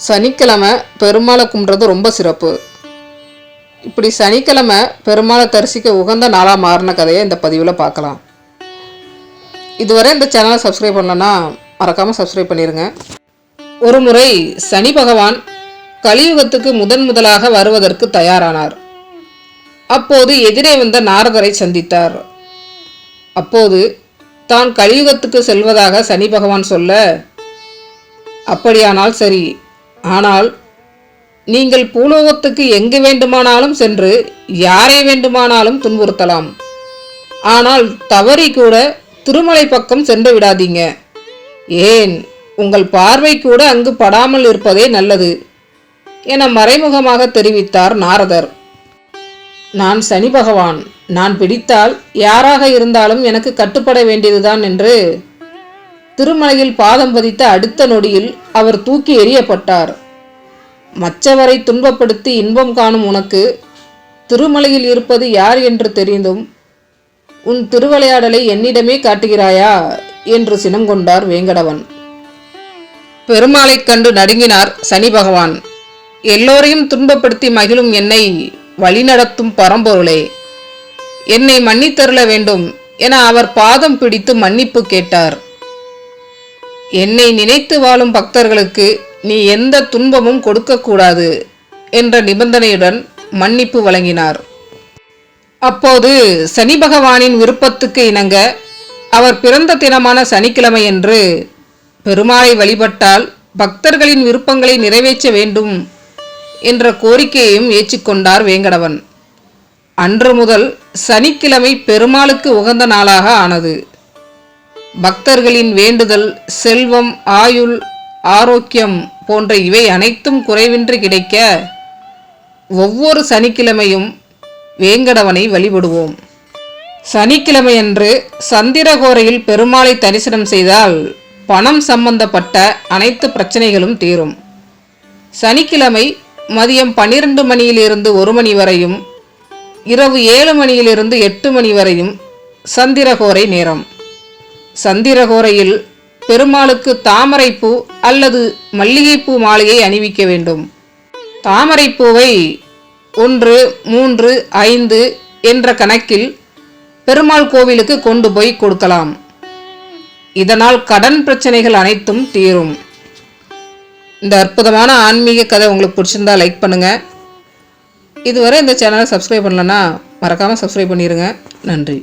சனிக்கிழமை பெருமாளை கும்பிட்றது ரொம்ப சிறப்பு. இப்படி சனிக்கிழமை பெருமாளை தரிசிக்க உகந்த நாளாக மாறின கதையை இந்த பதிவில் பார்க்கலாம். இதுவரை இந்த சேனலை சப்ஸ்கிரைப் பண்ணலன்னா மறக்காமல் சப்ஸ்கிரைப் பண்ணிடுங்க ஒரு முறை சனி பகவான் கலியுகத்துக்கு முதன் முதலாக வருவதற்கு தயாரானார். அப்போது எதிரே வந்த நாரதரை சந்தித்தார். அப்போது தான் கலியுகத்துக்கு செல்வதாக சனி பகவான் சொல்ல அப்படியானால் சரி ஆனால் நீங்கள் பூலோகத்துக்கு எங்கு வேண்டுமானாலும் சென்று யாரை வேண்டுமானாலும் துன்புறுத்தலாம். ஆனால் தவறி கூட திருமலை பக்கம் சென்று விடாதீங்க. ஏன்? உங்கள் பார்வை கூட அங்கு படாமல் இருப்பதே நல்லது என மறைமுகமாக தெரிவித்தார் நாரதர். நான் சனி பகவான். நான் பிடித்தால் யாராக இருந்தாலும் எனக்கு கட்டுப்பட வேண்டியதுதான் என்று திருமலையில் பாதம் பதித்த அடுத்த நொடியில் அவர் தூக்கி எறியப்பட்டார். மற்றவரை துன்பப்படுத்தி இன்பம் காணும் உனக்கு திருமலையில் இருப்பது யார் என்று தெரிந்தும் உன் திருவிளையாடலை என்னிடமே காட்டுகிறாயா என்று சினம் கொண்டார் வேங்கடவன். பெருமாளைக் கண்டு நடுங்கினார் சனி பகவான். எல்லோரையும் துன்பப்படுத்தி மகிழும் என்னை வழிநடத்தும் பரம்பொருளே. என்னை மன்னித்தருள வேண்டும் என அவர் பாதம் பிடித்து மன்னிப்பு கேட்டார். என்னை நினைத்து வாழும் பக்தர்களுக்கு நீ எந்த துன்பமும் கொடுக்கக்கூடாது என்ற நிபந்தனையுடன் மன்னிப்பு வழங்கினார். அப்போது சனி பகவானின் விருப்பத்துக்கு இணங்க அவர் பிறந்த தினமான சனிக்கிழமையன்று பெருமாளை வழிபட்டால் பக்தர்களின் விருப்பங்களை நிறைவேற்ற வேண்டும் என்ற கோரிக்கையையும் ஏற்றுக்கொண்டார் வேங்கடவன். அன்று முதல் சனிக்கிழமை பெருமாளுக்கு உகந்த நாளாக ஆனது. பக்தர்களின் வேண்டுதல் செல்வம் ஆயுள் ஆரோக்கியம் போன்ற இவை அனைத்தும் குறைவின்றி கிடைக்க ஒவ்வொரு சனிக்கிழமையும் வேங்கடவனை வழிபடுவோம். சனிக்கிழமையன்று சந்திரகோரையில் பெருமாளை தரிசனம் செய்தால் பணம் சம்பந்தப்பட்ட அனைத்து பிரச்சனைகளும் தீரும். சனிக்கிழமை மதியம் பன்னிரண்டு மணியிலிருந்து ஒரு மணி வரையும் இரவு ஏழு மணியிலிருந்து எட்டு மணி வரையும் சந்திரகோரை நேரம். சந்திரகோரையில் பெருமாளுக்கு தாமரைப்பூ அல்லது மல்லிகைப்பூ மாலையை அணிவிக்க வேண்டும். தாமரைப்பூவை ஒன்று மூன்று ஐந்து என்ற கணக்கில் பெருமாள் கோவிலுக்கு கொண்டு போய் கொடுக்கலாம். இதனால் கடன் பிரச்சனைகள் அனைத்தும் தீரும். இந்த அற்புதமான ஆன்மீக கதை உங்களுக்கு பிடிச்சிருந்தா லைக் பண்ணுங்கள் இதுவரை இந்த சேனலை சப்ஸ்கிரைப் பண்ணலன்னா மறக்காமல் சப்ஸ்கிரைப் பண்ணிடுங்க நன்றி.